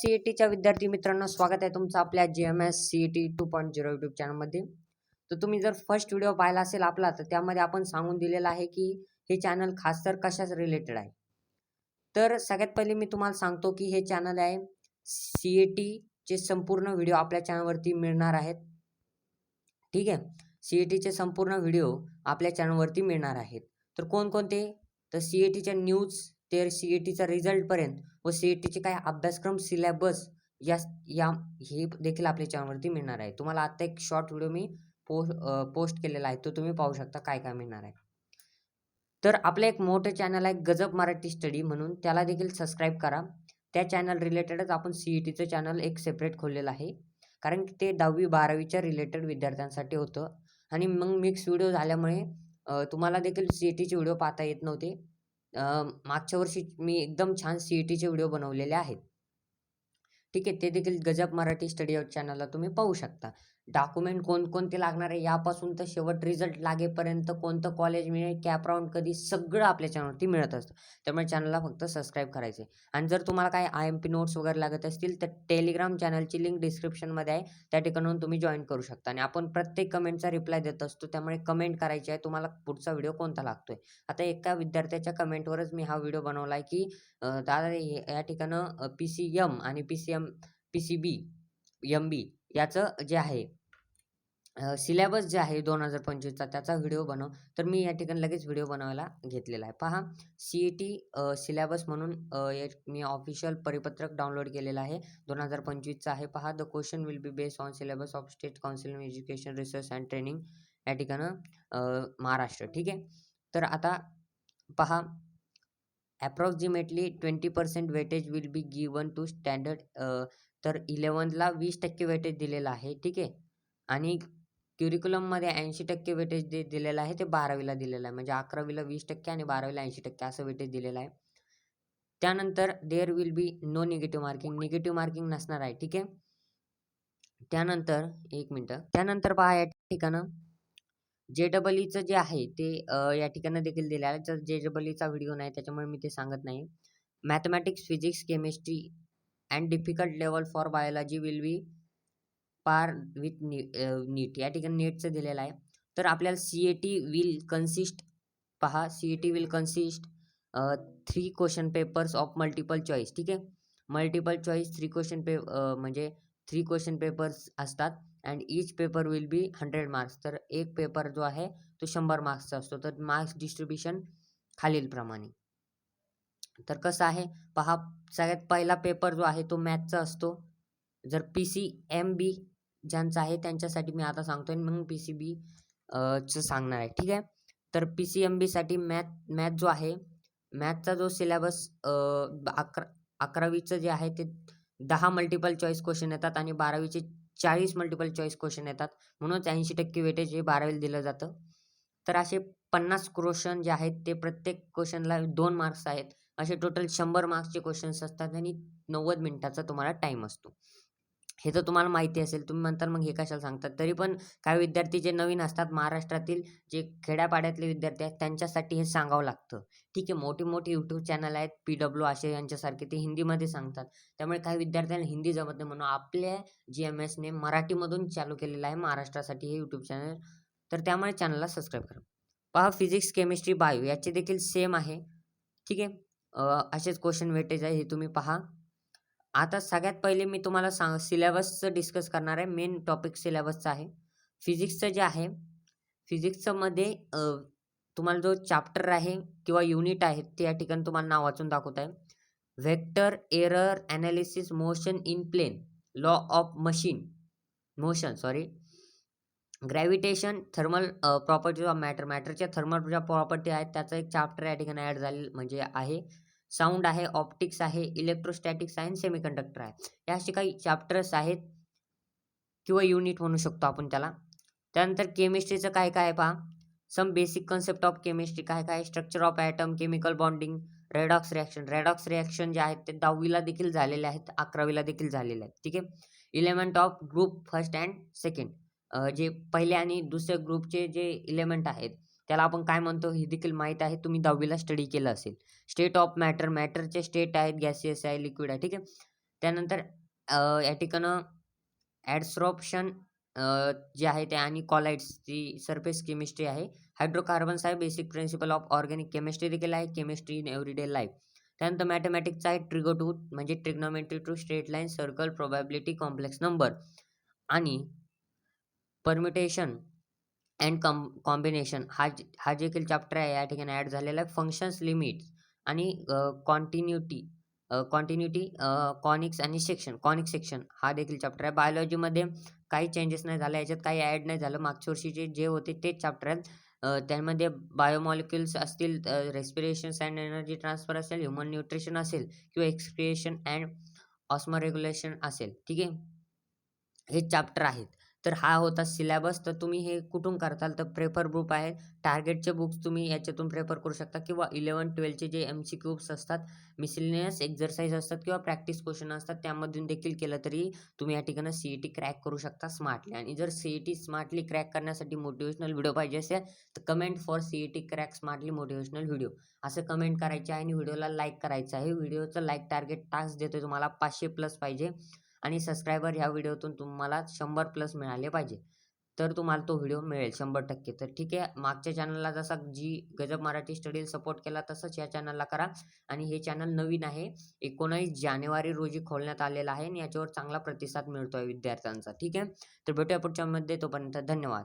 C E टीच्या विद्यार्थी मित्रांनो स्वागत आहे तुमचं आपल्या G M S C E T two point zero YouTube चॅनलमध्ये तर तुम्ही जर फर्स्ट व्हिडिओ पाहिला असेल आपला तर त्यामध्ये आपण सांगून दिलेलं आहे की हे चॅनल खास तर कशाच रिलेटेड आहे. तर सगळ्यात पहिले मी तुम्हाला सांगतो की हे चॅनल आहे सी ई टीचे संपूर्ण व्हिडिओ आपल्या चॅनलवरती मिळणार आहेत. ठीक आहे? सी ई टीचे संपूर्ण व्हिडिओ आपल्या चॅनलवरती मिळणार आहेत. तर कोणकोणते? तर सी ई टीच्या न्यूज तेर सी ई टीचा रिझल्टपर्यंत व सी ई टीचे काही अभ्यासक्रम सिलेबस या या हे देखील आपल्या चॅनलवरती मिळणार आहे. तुम्हाला आत्ता एक शॉर्ट व्हिडिओ मी पोस्ट पोस्ट केलेला आहे तो तुम्ही पाहू शकता काय काय मिळणार आहे. तर आपलं एक मोठं चॅनल आहे गजब मराठी स्टडी म्हणून त्याला देखील सबस्क्राईब करा. त्या चॅनल रिलेटेडच आपण सी ई टीचं चॅनल एक सेपरेट खोललेलं आहे कारण की ते दहावी बारावीच्या रिलेटेड विद्यार्थ्यांसाठी होतं. आणि मग मिक्स व्हिडिओ झाल्यामुळे तुम्हाला देखील सी ई टीचे व्हिडिओ पाहता येत नव्हते. मागच्या वर्षी मी एकदम छान सी ई टीचे व्हिडिओ बनवलेले आहेत. ठीक आहे ते देखील गजब मराठी स्टडी चॅनलला तुम्ही पाहू शकता. डॉक्युमेंट कोणकोणते लागणार आहे यापासून तर शेवट रिझल्ट लागेपर्यंत कोणतं कॉलेज मिळेल कॅप राऊंड कधी सगळं आपल्या चॅनलवरती मिळत असतं. त्यामुळे चॅनलला फक्त सबस्क्राईब करायचे आणि जर तुम्हाला काय आय एम पी नोट्स वगैरे लागत असतील तर टेलिग्राम चॅनलची लिंक डिस्क्रिप्शनमध्ये आहे. त्या ठिकाणाहून तुम्ही जॉईन करू शकता. आणि आपण प्रत्येक कमेंटचा रिप्लाय देत असतो. त्यामुळे कमेंट करायची आहे तुम्हाला पुढचा व्हिडिओ कोणता लागतोय? आता एका विद्यार्थ्याच्या कमेंटवरच मी हा व्हिडिओ बनवला आहे की दादा हे- या ठिकाणं पी सी एम आणि P C M P C B M B याचं जे आहे सिलेबस जे आहे दोन हजार पंचवीसचा त्याचा व्हिडिओ बनव. तर मी या ठिकाणी लगेच व्हिडिओ बनवायला घेतलेला आहे. पहा सी ई टी सिलेबस म्हणून एक मी ऑफिशियल परिपत्रक डाउनलोड केलेलं आहे. दोन हजार पंचवीसचा आहे. पहा the question will be based on syllabus of state council of education research and training या ठिकाणं महाराष्ट्र. ठीक आहे? तर आता पहा approximately twenty percent weightage will be given to standard तर इलेवनला वीस टक्के वेटेज दिलेलं आहे ठीक आहे? आणि क्युरिकुलममध्ये ऐंशी टक्के वेटेज दे दिलेलं आहे ते बारावीला दिलेलं आहे. म्हणजे अकरावीला वीस टक्के आणि बारावीला ऐंशी टक्के असं वेटेज दिलेलं आहे. त्यानंतर there will be no negative marking negative marking नसणार आहे ठीक आहे? त्यानंतर एक मिनटं. त्यानंतर पहा या ठिकाणं. जे डबल ईचं जे आहे ते या ठिकाणी देखील दिलं आहे. तर जे डबल ईचा व्हिडिओ नाही त्याच्यामुळे मी ते सांगत नाही mathematics physics chemistry and difficult level for biology will be par with नी नीट या ठिकाणी नीटचं दिलेलं आहे. तर आपल्याला C A T will consist पहा C A T will consist three question papers of multiple choice ठीक आहे? मल्टिपल चॉईस थ्री क्वेश्चन पे म्हणजे थ्री क्वेश्चन पेपर्स असतात and each paper will be hundred marks तर एक पेपर जो आहे तो शंभर मार्क्सचा असतो. तर मार्क्स डिस्ट्रीब्युशन खालीलप्रमाणे. तर कसं आहे? पहा सगळ्यात पहिला पेपर जो आहे तो मॅथचा असतो. जर पी सी एम बी ज्यांचं आहे त्यांच्यासाठी मी आता सांगतो आणि मग पी सी बी चं सांगणार आहे. ठीक आहे? तर पी सी एम बीसाठी मॅथ मॅथ जो आहे मॅथचा जो सिलेबस अकरा अकरावीचं जे आहे ते दहा मल्टिपल चॉईस क्वेश्चन येतात आणि बारावीचे चाळीस मल्टिपल चॉईस क्वेश्चन येतात. म्हणूनच ऐंशी टक्के वेटेज हे बारावीला दिलं जातं. तर असे पन्नास क्वेश्चन जे आहेत ते प्रत्येक क्वेश्चनला दोन मार्क्स आहेत. असे टोटल शंभर मार्क्सचे क्वेश्चन्स असतात आणि नव्वद मिनिटाचा तुम्हाला टाईम असतो. हे तर तुम्हाला माहिती असेल तुम्ही म्हणताल मग हे कशाला सांगतात? तरी पण काही विद्यार्थी जे नवीन असतात महाराष्ट्रातील जे खेड्यापाड्यातले विद्यार्थी आहेत त्यांच्यासाठी हे सांगावं लागतं. ठीक आहे मोठी मोठी यूट्यूब चॅनल आहेत पी डब्ल्यू असे यांच्यासारखे ते हिंदीमध्ये सांगतात. त्यामुळे काही विद्यार्थ्यांना हिंदी जमत नाही म्हणून आपल्या जी एम एसने मराठीमधून चालू केलेलं आहे महाराष्ट्रासाठी हे यूट्यूब चॅनल तर त्यामुळे चॅनलला सबस्क्राईब करा. पहा फिजिक्स केमिस्ट्री बायो याचे देखील सेम आहे. ठीक आहे? असेच क्वेश्चन वेटेज आहे हे तुम्ही पहा. आता सगळ्यात पहिले मी तुम्हाला सांग सिलेबसचं डिस्कस करणार आहे. मेन टॉपिक सिलेबसचं आहे. फिजिक्सचं जे आहे फिजिक्समध्ये तुम्हाला जो चॅप्टर आहे किंवा युनिट आहे ते या ठिकाणी तुम्हाला नाव वाचून दाखवत आहे. Vector error analysis motion in plane law of machine motion sorry gravitation thermal properties of matter मॅटरच्या thermal ज्या प्रॉपर्टी आहेत त्याचा एक चॅप्टर या ठिकाणी ॲड झाले म्हणजे आहे. साऊंड आहे ऑप्टिक्स आहे इलेक्ट्रोस्टॅटिक्स आहे सेमीकंडक्टर आहे. या असे काही चॅप्टर्स आहेत किंवा युनिट म्हणू शकतो आपण त्याला. त्यानंतर केमिस्ट्रीचं काय काय आहे पहा. Some basic concept of chemistry काय काय structure of atom chemical bonding redox reaction. Redox reaction जे आहेत ते दहावीला देखील झालेले आहेत अकरावीला देखील झालेले आहेत. ठीक आहे? Element of group first and second जे पहिले आणि दुसऱ्या ग्रुपचे जे इलेमेंट आहेत त्याला आपण काय म्हणतो हे देखील माहीत आहे तुम्ही दहावीला स्टडी केलं असेल. स्टेट ऑफ मॅटर मॅटरचे स्टेट आहेत गॅसियस आहे लिक्विड आहे ठीक आहे. त्यानंतर या ठिकाणं ॲडसॉर्प्शन जे आहे ते आणि कॉलाईड्सची सरफेस केमिस्ट्री आहे. हायड्रोकार्बन्स आहे basic principle of organic chemistry देखील आहे केमिस्ट्री इन एव्हरीडे लाईफ त्यानंतर मॅथमॅटिक्स आहे ट्रिगो टू म्हणजे trigonometry two straight line circle probability complex number आणि परमिटेशन अँड कम कॉम्बिनेशन. हा हा देखील चॅप्टर आहे या ठिकाणी ॲड झालेला आहे. फंक्शन्स लिमिट्स आणि कॉन्टिन्युटी कॉन्टिन्युटी कॉनिक्स आणि सेक्शन कॉनिक सेक्शन हा देखील चॅप्टर आहे. बायोलॉजीमध्ये काही चेंजेस नाही झाले याच्यात काही ॲड नाही झालं. मागच्या वर्षीचे जे होते तेच चॅप्टर आहेत. त्यामध्ये बायोमॉलिक्युल्स असतील रेस्पिरेशन्स अँड एनर्जी ट्रान्सफर असेल ह्युमन न्यूट्रिशन असेल किंवा एक्सक्रिएशन अँड ऑस्मोरेग्युलेशन असेल. ठीक आहे? हे चॅप्टर आहेत. तर हा होता सिलॅबस तर तुम्ही हे कुठून करताल? तर प्रेफर ग्रुप आहे. टार्गेटचे बुक्स तुम्ही याच्यातून प्रेफर करू शकता किंवा इलेवन ट्वेल्थचे जे एम सी क्यूब्स असतात मिसिलिनियस एक्झरसाईज असतात किंवा प्रॅक्टिस क्वेश्चन असतात त्यामधून देखील केलं तरी तुम्ही या ठिकाणी सी ई टी क्रॅक करू शकता स्मार्टली आणि जर C E T smartly crack करण्यासाठी मोटिवेशनल व्हिडिओ पाहिजे असेल तर comment for C E T crack smartly motivational video असं कमेंट करायचे आहे आणि व्हिडिओला लाईक करायचं आहे. व्हिडिओचं लाईक टार्गेट टास्क देतो तुम्हाला पाचशे प्लस पाहिजे. आणि सबस्क्रायबर ह्या व्हिडिओतून तुम्हाला शंभर प्लस मिळाले पाहिजे. तर तुम्हाला तो व्हिडिओ मिळेल शंभर टक्के. तर ठीक आहे मागच्या चॅनलला जसा जी गजब मराठी स्टडीला सपोर्ट केला तसंच या चॅनलला करा. आणि हे चॅनल नवीन आहे एकोणावीस जानेवारी रोजी खोलण्यात आलेलं आहे आणि याच्यावर चांगला प्रतिसाद मिळतो आहे विद्यार्थ्यांचा. ठीक आहे? तर भेटूया पुढच्यामध्ये तोपर्यंत धन्यवाद.